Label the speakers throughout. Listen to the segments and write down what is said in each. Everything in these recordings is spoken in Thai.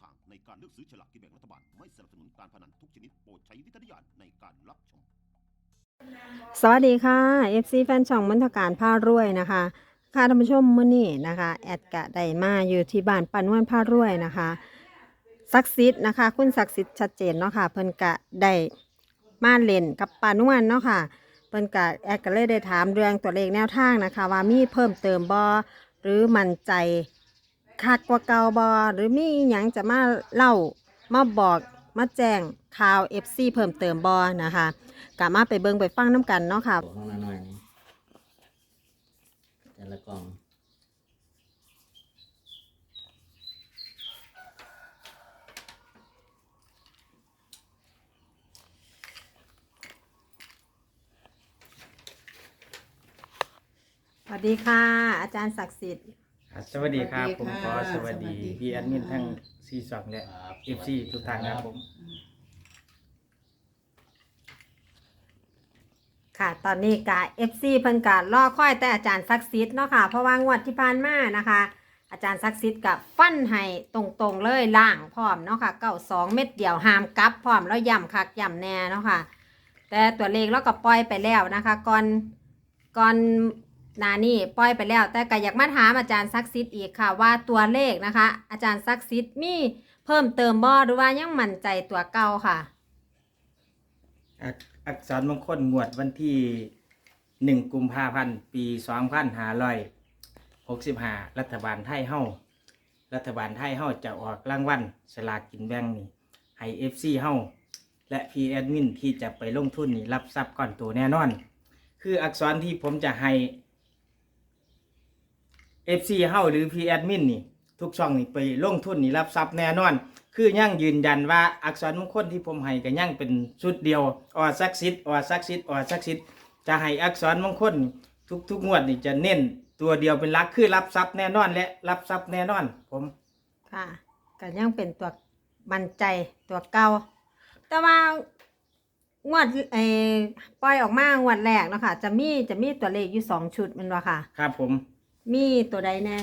Speaker 1: ทางในการเลือกซื้อฉลากกินแบ่งรัฐบาล ไม่สนับสนุนการพนันทุกชนิดโปรดใช้วิจารณญาณในการรับชม
Speaker 2: สวัสดีค่ะ FC แฟนช่องมนทการผ้ารวยนะคะ ค่ะท่านผู้ชมมื้อนี้นะคะ แอดกะไดมาอยู่ที่บ้านปานวันผ้ารวยนะคะศักดิ์สิทธิ์นะคะ คุณศักดิ์สิทธิ์ชัดเจนเนาะค่ะเพิ่นกะได้มาเล่นกับปานวนเนาะค่ะเพิ่นกะแอดก็เลยได้ถามเรื่องตัวเลขแนวทางนะคะ ว่ามีเพิ่มเติมบ่หรือมั่นใจ คักกว่าเก่าบ่หรือมีหยังจะมาเล่ามาบอกมาแจ้งข่าว FC เพิ่มเติมบ่นะคะกลับมาไปเบิงไปฟังน้ำกันเนาะค่ะ
Speaker 3: ของละหน่อยนี่แต่ละกล่อง
Speaker 2: สวัสดีค่ะ อาจารย์ศักดิ์สิทธิ์
Speaker 4: ครับสวัสดีครับ
Speaker 5: สวัสดี
Speaker 4: ผมขอ
Speaker 5: ค่ะ
Speaker 4: สวัสดี
Speaker 5: สวัสดี
Speaker 4: พี่แอดมินทั้งซีสองและเอฟซีทุกท่านครับผม
Speaker 2: ค่ะ ตอนนี้กะ FC เพิ่นกะรอค่อยแต่อาจารย์ศักดิ์สิทธิ์เนาะค่ะ เพราะว่างวดที่ผ่านมานะคะ อาจารย์ศักดิ์สิทธิ์กับฟันให้ตรงๆเลยล่างพร้อมเนาะค่ะเก้าสองเม็ดเดียวหามกลับพร้อมแล้วย่ำคักย่ำแน่เนาะค่ะ แต่ตัวเลขเราก็ปล่อยไปแล้วนะคะ ก่อนก่อนห นานี่ปล่อยไปแล้ว แต่ก็อยากมาถามอาจารย์ศักดิ์สิทธิ์อีกค่ะ ว่าตัวเลขนะคะ อาจารย์ศักดิ์สิทธิ์มีเพิ่มเติมบ่หรือว่ายังมั่นใจตัวเก่าค่ะ
Speaker 4: อักอักษรมงคลงวดวันที่หนึ่งกุมภาพันธ์ปีสองพันห้าร้อยหกสิบห้ารัฐบาลไทยเฮารัฐบาลไทยเฮาจะออกรางวัลสลากกินแบ่งนี่ให้เอฟซีเฮาและพีแอดมินที่จะไปลงทุนนี่รับทรัพย์ก่อนตัวแน่นอน คืออักษรที่ผมจะให้ FC เฮาหรือ P admin นี่ ทุกช่องนี่ไปลงทุนนี่รับทรัพย์แน่นอน คือยังยืนยันว่าอักษรมงคลที่ผมให้ก็ยังเป็นชุดเดียวออซักซิดออซักซิดออซักซิดจะให้อักษรมงคลทุกทุกงวดนี่จะเน้นตัวเดียวเป็นหลักคือรับทรัพย์แน่นอน และรับทรัพย์แน่นอน ผม
Speaker 2: ค่ะก็ยังเป็นตัวบันใจตัวเก่าแต่ว่างวดเออปล่อยออกมางวดแรกเนาะค่ะจะมีจะมีตัวเลขอยู่สองชุดแมันว่าค่ะ
Speaker 4: ครับผม
Speaker 2: มีตัวใดแน่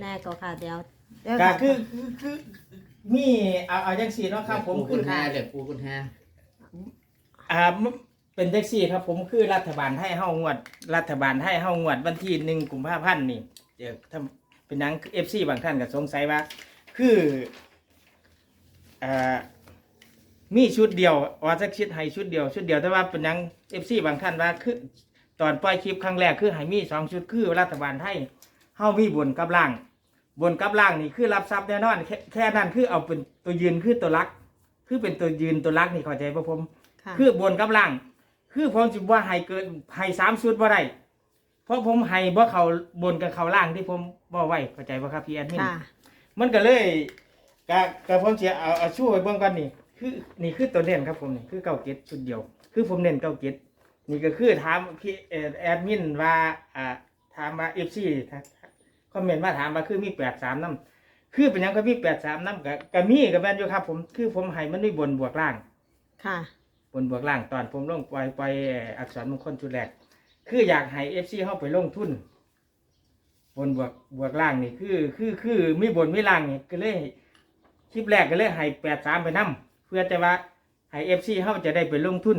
Speaker 2: แน่ก็ค่ะเดี๋ยวเดี๋ยว
Speaker 4: ก็
Speaker 2: ค่ะ
Speaker 4: คือคือคือมีเอาเอาจังสี่เนาะครับผม
Speaker 3: ปู
Speaker 4: คื
Speaker 3: คุ
Speaker 4: อ
Speaker 3: ณห้าเด็กปูคุณห้า
Speaker 4: อ่าเป็นแท็กซี่ครับผมคือรัฐบาลให้เฮางวด รัฐบาลให้เฮางวดวันที่หนึ่งกุมภาพันธ์นี่เดี๋ยวทำเป็นหนังเอฟซีบางท่านก็สงสัยว่า คืออ่ามีชุดเดียวออสักชิดให้ชุดเดียว ชุดเดียวแต่ว่าเป็นหนังเอฟซีบางท่านว่าคือ ตอนปล่อยคลิปครั้งแรกคือให้มีสองชุดคือรัฐบาลให้ เฮามีบนกับล่าง บนกับล่างนี่คือรับทรัพย์แน่นอนแค่แค่นั้นคือเอาเป็นตัวยืนคือตัวรัก คือเป็นตัวยืนตัวรักนี่เข้าใจป่ะผม
Speaker 2: ค่ะ
Speaker 4: คือบนกับล่าง คือผมสิว่าให้เกินให้สามชุดบ่ได้เพราะผมให้บ่เขาบนกับเขาล่างที่ผมบ่ไว้เข้าใจป่ะครับพี่แอดมิน
Speaker 2: ค่ะ
Speaker 4: มันก็เลยกะกะผมสิเอาเอาช่วยเบิ่งก่อนนี่คือนี่คือตัวเน้นครับผมนี่คือเก้าเก็ดชุดเดียว คือผมเน้นเก้าเก็ดนี่ก็คือถามพี่เอ่อแอดมินว่าอ่าถามว่า FC คอมเมนต์มาถามว่าคือมี83นำคือเป็นหยังก็มี83นำก็ก็มีก็แม่นอยู่ครับ ผมคือผมให้มันมีบนบวกล่าง
Speaker 2: ค่ะ
Speaker 4: บนบวกล่างตอนผมลงปล่อยปล่อยเอ่ออักษรมงคลชุดแรกคืออยากให้เอฟซีเข้าไปลงทุน บนบวกบวกล่างนี่คือ คือคือมีบนมีล่างนี่ก็เลยคลิปแรกก็เลยให้แปดสามไปนํเพื่อแต่ว่าให้เอฟซีเข้าจะได้ไปลงทุน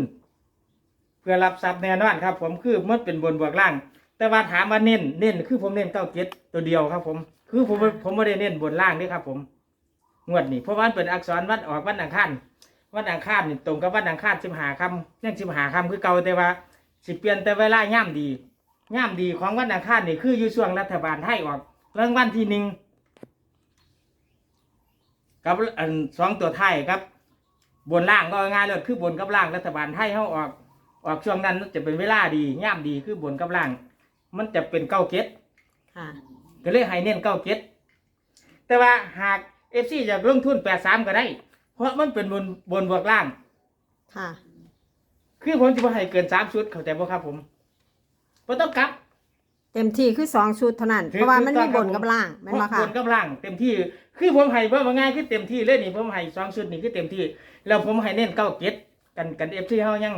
Speaker 4: เพื่อรับทรัพย์แน่นอนครับ ผมคือมันเป็นบนบวกล่าง แต่ว่าถามว่าเน้นเน้นคือผมเน้นเก้าเจ็ดตัวเดียวครับ ผม คือผมผมไม่ได้เน้นบนล่างนี่ครับผมงวดนี่เพราะว่ามันเป็นอักษรวันออกวันอังคารวันอังคารนี่ตรงกับวันอังคารสิบหาคำยังสิบหาคำคือเก่าแต่ว่า สิเปลี่ยนแต่เวลาย่ามดีย่ามดีของวันอังคารนี่คืออยู่ช่วงรัฐบาลไทยออกเรื่องวันที่หนึ่งกับสองตัวไทยครับ บนล่างก็ง่ายเลยคือบนกับล่างรัฐบาลไทยเขาออก ออกช่วงนั้นจะเป็นเวลาดีย่ามดีคือบนกับล่าง มันจะเป็นเก้าเก็ด
Speaker 2: ค่ะ
Speaker 4: ก็เลยให้เน้นเก้าเก็ดแต่ว่าหากเอฟซีจะลงทุนแปดสามก็ได้ เพราะมันเป็นบนบนบวกล่าง
Speaker 2: ค่ะ
Speaker 4: คือผมจะบ่ให้เกินสามชุดเข้าใจบ่ครับผมบ่ต้องกลับ
Speaker 2: เต็มที่คือสองชุดเท่านั้น
Speaker 4: ถือ
Speaker 2: เพราะว่ามันมี
Speaker 4: ถูกต้อง
Speaker 2: บน
Speaker 4: ครับ
Speaker 2: กับล่างแม่นบ่
Speaker 4: บ
Speaker 2: ค่ะ
Speaker 4: นกับล่าง เต็มที่ คือผมให้เพิ่มง่ายคือเต็มที่เลยนี่ผมให้สองชุดนี่คือเต็มที่ แล้วผมให้เน้นเก้าเก็ดกันกันเอฟซีเฮายัง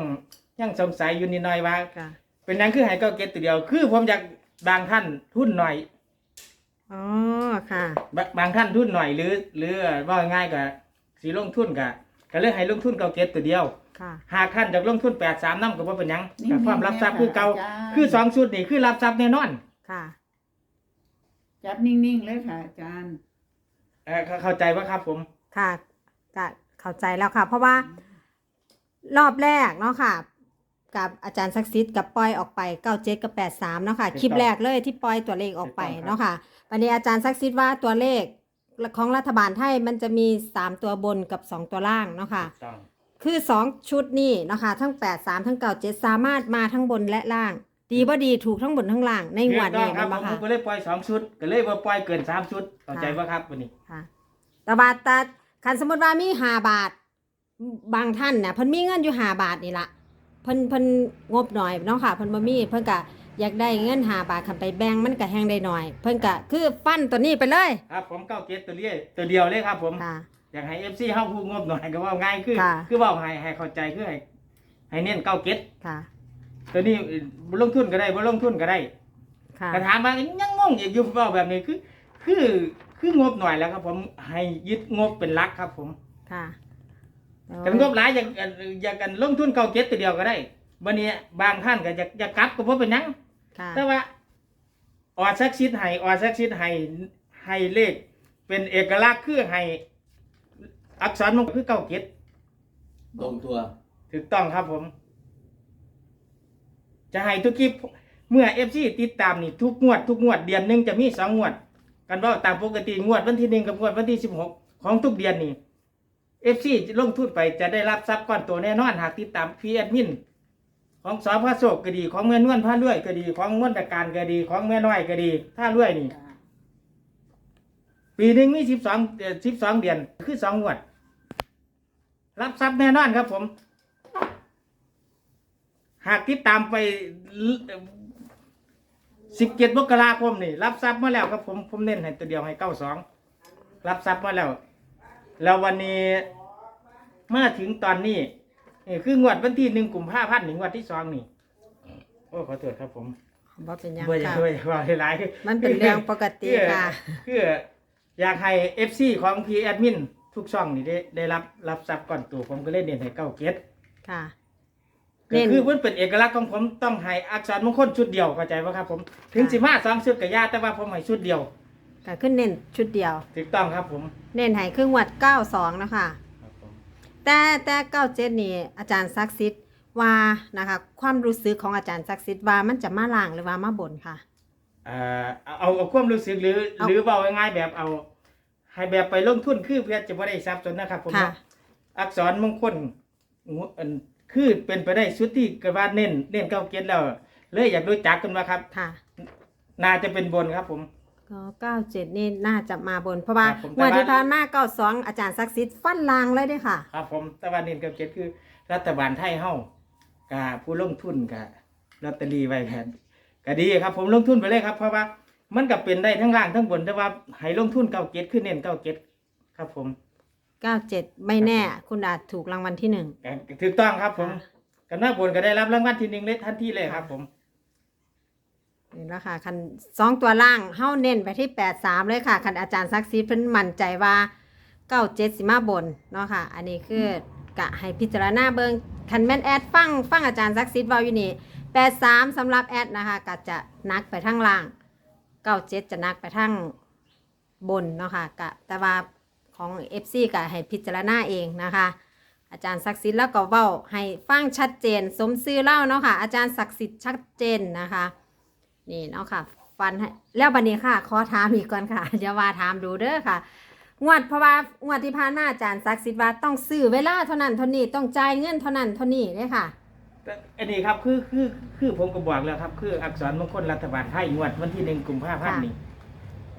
Speaker 4: ยังสงสัยอยู่นิดหน่อยว่า
Speaker 2: ค่ะ
Speaker 4: เป็นหยังคือให้เก้าเก็ดตัวเดียว คือผมอยากบางท่านทุนหน่อย
Speaker 2: อ๋อค่ะ
Speaker 4: บะบางท่านทุนหน่อยหรือ หรือว่าง่ายกับสีลงทุนกับก็เลยให้ลงทุนเก่าเก็ตตัวเดียว
Speaker 2: ค่ะ
Speaker 4: หากท่านจากลงทุนแปดสามน้ำก็บ่เป็นหยัง
Speaker 3: นิ่งๆ
Speaker 4: กับความรับทรัพย์คือเก่า
Speaker 3: แม่ค่ะอาจารย์
Speaker 4: คือสองชุดนี่คือรับทรัพย์แน่นอน
Speaker 2: ค่ะ
Speaker 3: จับนิ่งๆเลยค่ะอาจารย์
Speaker 4: เออเข้าเข้าใจว่าครับผม
Speaker 2: ค่ะก็เข้าใจแล้วค่ะ เพราะว่า รอบแรกเนาะค่ะ กับอาจารย์ซักซิดกับปล่อยออกไปเก้าเจ็ดกับแปดสามเนาะค่ะคลิปแรกเลยที่ปล่อยตัวเลขออกไปเนาะค่ะวันนี้อาจารย์ซักซิดว่าตัวเลขของรัฐบาลไทยมันจะมีสามตัวบนกับสองตัวล่างเนาะค่ะ
Speaker 4: ถูกต้อง
Speaker 2: คือสองชุดนี่เนาะคะทั้งแปดสามทั้งเก้าเจ็ดสามารถมาทั้งบนและล่าง ดีบ่ดีถูกทั้งบนทั้งล่างในงวด
Speaker 4: ถูกต้
Speaker 2: นี้
Speaker 4: องครั
Speaker 2: แมั
Speaker 4: บ
Speaker 2: น
Speaker 4: ผ
Speaker 2: บ่
Speaker 4: ม
Speaker 2: ค่ะ
Speaker 4: ก็เลยปล่อยสองชุดก็เลยว่าปล่อยเกินสามชุดเข้าใจว่าครับวันนี้
Speaker 2: ค่ะแต่บาทแต่คันสมมติว่ามีห้าบาท บางท่านเนี่ยเพิ่นมีเงินอยู่ห้าบาทนี่ละ เพิ่นเพิ่นงบหน่อยเนาะค่ะเพิ่นบ่มีเพิ่นก็อยากได้เงินห้าบาทคันไปแบ่งมันก็แฮงได้หน่อย เพิ่นก็คือฟันตัวนี้ไปเลย
Speaker 4: ครับผมเก้าเก็ตตัวเดียวตัวเดียวเลยครับ ผม
Speaker 2: ค่ะ
Speaker 4: อยากให้เอฟซีเข้าพูดงบหน่อยก็ว่าง่ายคือ
Speaker 2: ค่ะ
Speaker 4: คือว่าให้ให้เข้าใจคือให้ให้เน้นเก้าเก็ต
Speaker 2: ค่ะ
Speaker 4: ตัวนี้บ่ลงทุนก็ได้บ่ลงทุนก็ได้
Speaker 2: ค่ะ
Speaker 4: แต่ถามว่ายังงงอีกอยู่เว่าแบบนี้คือ คือคืองบหน่อยแล้วครับ ผมให้ยึดงบเป็นหลักครับ ผม
Speaker 2: ค่ะ
Speaker 4: กันงบหลายอยากอยากกันลงทุนเก้าเก็ตตัวเดียวก็ได้วันนี้บางท่านก็อยากอยากกลับก็บ่เป็นหยัง
Speaker 2: ค่ะ
Speaker 4: แต่ว่าออดซักซิดให้ออดซักซิดให้ให้เลข เป็นเอกลักษณ์คือให้อักษรมันคือเก้าเก็ต
Speaker 5: ตรงตัว
Speaker 4: ถูกต้องครับผม จะให้ทุกคลิปเมื่อเอฟซีติดตามนี่ทุกงวดทุกงวดเดือนหนึ่งจะมีสองงวด กันว่าตามปกติงวดวันที่หนึ่งกับงวดวันที่สิบหกของทุกเดือนนี่ เอฟซีลงทุนไปจะได้รับทรัพย์ก้อนโตัวแน่นอนหากติดตามพีแอดมิน ของสอพระโศกก็ดีของแม่นวลพระรวยก็ดีของมนตการก็ดีของแม่น้อยก็ดีถ้ารวยนี่ปีหนึ่งมีสิบสองสิบสองเดือนคือสองงวด รับทรัพย์แน่นอนครับผม หากติดตามไปสิบเจ็ดมกราคมนี่ รับทรัพย์มาแล้วครับผมผมเน้นให้ตัวเดียวให้เก้าสองรับทรัพย์มาแล้ว แล้ววันนี้มาถึงตอนนี้นี่คืองวดวันที่หนึ่งกุมภาพันธ์หนึ่งวันที่สองนี่โอ้ขอโทษครับผม
Speaker 2: บ่เป็นหยัง
Speaker 4: บ่อยาก
Speaker 2: ค่ะ
Speaker 4: ด้วยว่าหลายๆ
Speaker 2: มันเป็นเรื่องปกติค่ะ
Speaker 4: คืออยากให้เอฟซีของพีแอดมินทุกช่องนี่ได้ได้รับรับทรัพย์ก่อนตัวผมก็เลยเน้นให้เก้าเก็ต
Speaker 2: ค่ะ
Speaker 4: ก็
Speaker 2: เน้น
Speaker 4: คือมันเป็นเอกลักษณ์ของผมต้องให้อักษรมงคลชุดเดียวเข้าใจป่ะครับผม ถึง
Speaker 2: ค่ะ
Speaker 4: สิมาสองชุดกับยาแต่ว่าผมให้ชุดเดียว
Speaker 2: ก็ขึ้นเน้นชุดเดียว
Speaker 4: ถูกต้องครับผม
Speaker 2: เน้นให้ครึ่งวัด92นะคะแต่แต่97นี่อาจารย์ซักซิดว่านะคะความรู้สึกของอาจารย์ซักซิดว่ามันจะมาล่างหรือว่ามาบนค่ะ
Speaker 4: เอ่อเอาเอาเอาความรู้สึกหรือ
Speaker 2: เอา
Speaker 4: หรือเบาง่ายๆแบบเอา ให้แบบไปลงทุนคือเพื่อจะไม่ได้ทรัพย์สนนะครับผม
Speaker 2: ค่ะ
Speaker 4: เนาะอักษรมงคลงวอันคือเป็นไปได้ชุดที่กระว่าเน้นเน้นเก้าเก็ตแล้วเลยอยากรู้จักกันว่าครับ
Speaker 2: ค่ะ
Speaker 4: น่าจะเป็นบนครับผม
Speaker 2: ก็97นี่น่าจะมาบน เพราะว่า
Speaker 4: ครับผม
Speaker 2: งวดที่
Speaker 4: แต่ว่า
Speaker 2: ผ่านมา92อาจารย์ซักซิดฟันลางเลยเด้อค่ะ
Speaker 4: ครับผมแต่ว่าเน้นเก้าเก็ตคือ รัฐบาลไทยเฮากับผู้ลงทุนกับลอตเตอรี่ไว้แทนก็ดีครับ ผมลงทุนไปเลยครับ เพราะว่ามันก็เป็นได้ทั้งล่างทั้งบนแต่ว่าให้ลงทุนเก้าเก็ตคือเน้นเก้าเก็ตครับ ผม
Speaker 2: 97ไม่แน่ คุณอาจถูกรางวัลที่หนึ่ง
Speaker 4: ก็ถูกต้องครับ ผม
Speaker 2: ค่ะ
Speaker 4: กันหน้าบนก็ได้รับรางวัลที่หนึ่งเลยทันทีเลยครับ ผม
Speaker 2: นี่แล้วค่ะคันสองตัวล่างเฮาเน้นไปที่83เลยค่ะคันอาจารย์ซักซีดเพิ่นมั่นใจว่า97สิมาบนเนาะค่ะ อันนี้คือกะให้พิจารณาเบิงคันแม่นแอดฟังฟังอาจารย์ซักซีดเว้าอยู่นี่83สามสำหรับแอดนะคะก็จะนักไปทางล่าง97จะนักไปทางบนเนาะค่ะกะแต่ว่าของ FC ก็ให้พิจารณาเองนะคะ อาจารย์ศักดิ์สิทธิ์แล้วก็เว้าให้ฟังชัดเจน สมซื่อเล่าเนาะค่ะอาจารย์ศักดิ์สิทธิ์ชัดเจนนะคะ นี่เนาะค่ะ ฟันให้แล้วบันนี้ค่ะขอถามอีกก่อนค่ะอย่าว่าถามดูเด้อค่ะ งวดเพราะว่างวดที่ผ่านมาอาจารย์ศักดิ์สิทธิ์ว่าต้องซื้อเวลาเท่านั้นเท่านี้ต้องจ่ายเงินเท่านั้นเท่านี้เลยค่ะ
Speaker 4: แต่อันนี้ครับคือคือคือผมก็บอกแล้วครับ คืออักษรมงคลรัฐบาลไทยงวดวันที่หนึ่งกุมภาพันธ์นี้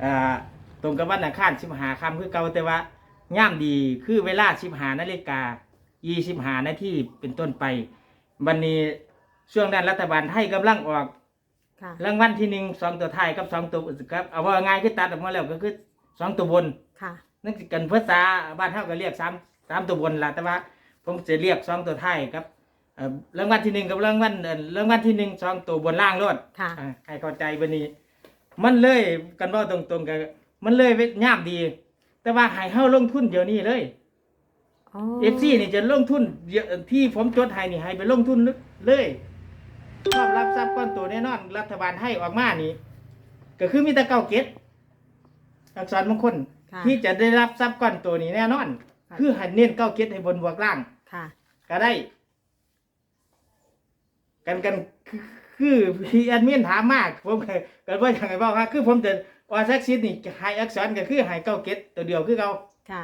Speaker 4: อ่าตรงกับวันอังคารสิบหาคำคือเก่าแต่ว่าย่ามดีคือเวลาสิบหานาฬิกายี่สิบหานาทีเป็นต้นไป วันนี้ช่วงนั้นรัฐบาลไทยกำลังออก
Speaker 2: ค่ะ
Speaker 4: รางวัลที่หนึ่งสองตัวท้ายกับสองตัวครับเอาว่าง่ายคือตัดออกมาแล้วก็คือสองตัวบน
Speaker 2: ค่ะ
Speaker 4: นั่นคือกันภาษาบ้านเฮาก็เรียกสามสามตัวบนล่ะแต่ว่าผมจะเรียกสองตัวท้ายครับเอ่อรางวัลที่หนึ่งกับรางวัลเอ่อรางวัลที่หนึ่งสองตัวบนล่างรถ
Speaker 2: ค่ะ
Speaker 4: อ่าให้เข้าใจบันนี้ มันเลยกันเว่าตรงๆกันมันเลยยามดี แต่ว่าให้เฮาลงทุนเดี๋ยวนี้เลย
Speaker 2: อ๋อ
Speaker 4: เอฟซีนี่จะลงทุนเยอะที่ผมจดให้นี่ให้ไปลงทุนเลย ชอบรับทรัพย์ก้อนโตัวแน่นอน รัฐบาลให้ออกมานี่ ก็คือมีแต่เก้าเก็ดอักษรมงคล
Speaker 2: ค่ะ
Speaker 4: ที่จะได้รับทรัพย์ก้อนโตัวนี้แน่นอน
Speaker 2: ค่ะ
Speaker 4: คือให้เน้นเก้าเก็ดให้บนบวกล่าง
Speaker 2: ค่ะ
Speaker 4: ก็ได้ กันกันคือคือพี่แอดมินถามมากผมก็ก็ว่าอย่างไรบ้างครับคือผมจะว่าแซ็กซิสนี่ให้อักษรก็คือให้เก้าเก็ดตัวเดียวคือเขา
Speaker 2: ค่ะ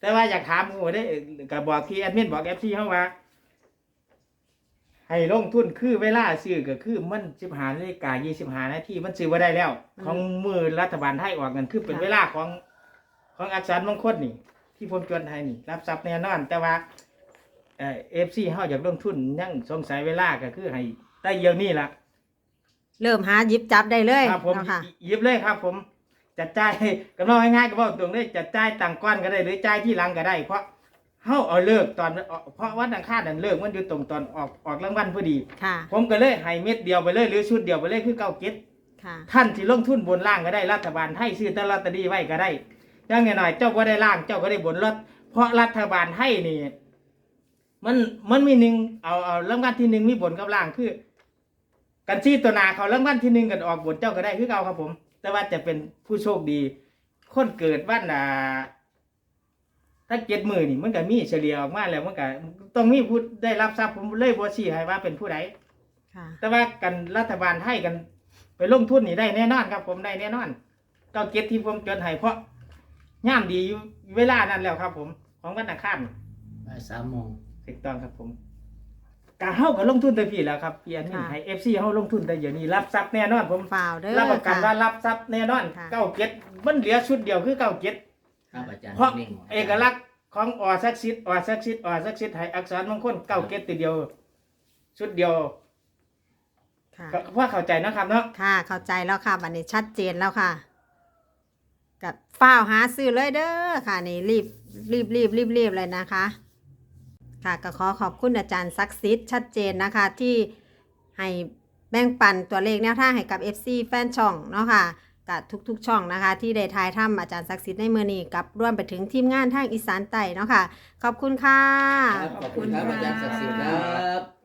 Speaker 4: แต่ว่าอยากถามโอ้ได้ก็บอกที่แอดมินบอกเอฟซีเขาว่า ให้ลงทุนคือเวลาซื้อก็คือมันสิบหานาฬิกายี่สิบหานาทีมันซื้อว่าได้แล้ว
Speaker 2: อืม
Speaker 4: ของมือรัฐบาลไทยออกเงินคือเป็น
Speaker 2: ค่ะ
Speaker 4: เวลาของของอักษรมงคลนี่ ที่ผมจวนให้นี่ รับทรัพย์แน่นอน แต่ว่าเอฟซีเขาอยากลงทุนยังสงสัยเวลาก็คือให้ได้เดี๋ยวนี้ละ
Speaker 2: เริ่มหาหยิบจับได้เลย
Speaker 4: ครับผม
Speaker 2: เนาะค่ะ
Speaker 4: หยิบเลยครับ ผมจัดจ่ายก็น้อยง่ายๆก็บอกตรงเลยจัดจ่ายต่างก้อนก็ได้หรือจ่ายที่หลังก็ได้เพราะ เฮาเอาเลิกตอนเพราะวันอังคารนั่นเลิกมันอยู่ตรงตอนออกออกรางวัลพอดี
Speaker 2: ค่ะ
Speaker 4: ผมก็เลยให้เม็ดเดียวไปเลยหรือชุดเดียวไปเลยคือเก้าเก็ด
Speaker 2: ค่ะ
Speaker 4: ท่านที่ลงทุนบนล่างก็ได้รัฐบาลให้ซื้อแตลอตเตอรี่ไว้ก็ได้อยังหน่อยๆเจ้าก็ได้ล่างเจ้าก็ได้บนรถเพราะรัฐบาลให้นี่ มันมันมีหนึ่งเอาเอารางวัลที่หนึ่งมีบนกับล่างคือ กันซี่ตัวหนาเขารางวัลที่หนึ่งกันออกบนเจ้าก็ได้คือเอาครับผม แต่ว่าจะเป็นผู้โชคดี คนเกิดวันอ่า ถ้าเจ็ดมือนี่มันก็มีเฉลี่ยออกมาแล้วมันก็ต้องมีผู้ได้รับทรัพย์ผมเลยบัวชี้ให้ว่าเป็นผู้ใด
Speaker 2: ค่ะ
Speaker 4: แต่ว่ากันรัฐบาลให้กัน ไปลงทุนนี่ได้แน่นอนครับ ผมได้แน่นอนเก้าเก็ตที่ผมจดให้เพราะย่ามดีอยู่เวลานั้นแล้วครับ ผม ของวันอังคาร
Speaker 5: บ่ายสามโมง
Speaker 4: ถูกต้องครับผมกาเฮาก็ลงทุนแต่พี่แล้วครับพี่อันนี้
Speaker 2: ค่ะ
Speaker 4: ให้เอฟซีเฮาลงทุนแต่อย่างนี้รับทรัพย์แน่นอนผม
Speaker 2: ฝ่าวเด้อ
Speaker 4: รับประกัน
Speaker 2: ค่ะ
Speaker 4: ว่ารับทรัพย์แน่นอน
Speaker 2: ค่ะ
Speaker 4: เก้าเก็ตมันเหลือชุดเดียวคือเก้าเก็ต
Speaker 5: ครับอาจารย์
Speaker 4: เพราะ
Speaker 5: นิ่ง
Speaker 4: เอกลักษณ์ของออซักซิดออซักซิดออซักซิดให้อักษรมงคลเก้าเก็ตตัวเดียว ชุดเดียว
Speaker 2: ค่ะ
Speaker 4: ก็ว่าเข้าใจนะครับเนาะ
Speaker 2: ค่ะ เข้าใจแล้วค่ะบัดนี้ชัดเจนแล้วค่ะ กับฝ้าวหาซื้อเลยเด้อค่ะ นี่รีบรีบรีบรีบรีบเลยนะคะ ค่ะก็ขอขอบคุณอาจารย์ซักซิดชัดเจนนะคะที่ให้แบ่งปันตัวเลขแนวทางให้กับ FC แฟนช่องเนาะค่ะ กับทุกๆช่องนะคะ ที่ได้ทายถ้ำอาจารย์ศักดิ์สิทธิ์ในมือนี้กับร่วมไปถึงทีมงานทางอีสานไต่เนาะค่ะ ขอบคุณค่ะ
Speaker 5: ขอบคุณครับอาจารย์ศักดิ์สิทธิ์ครับ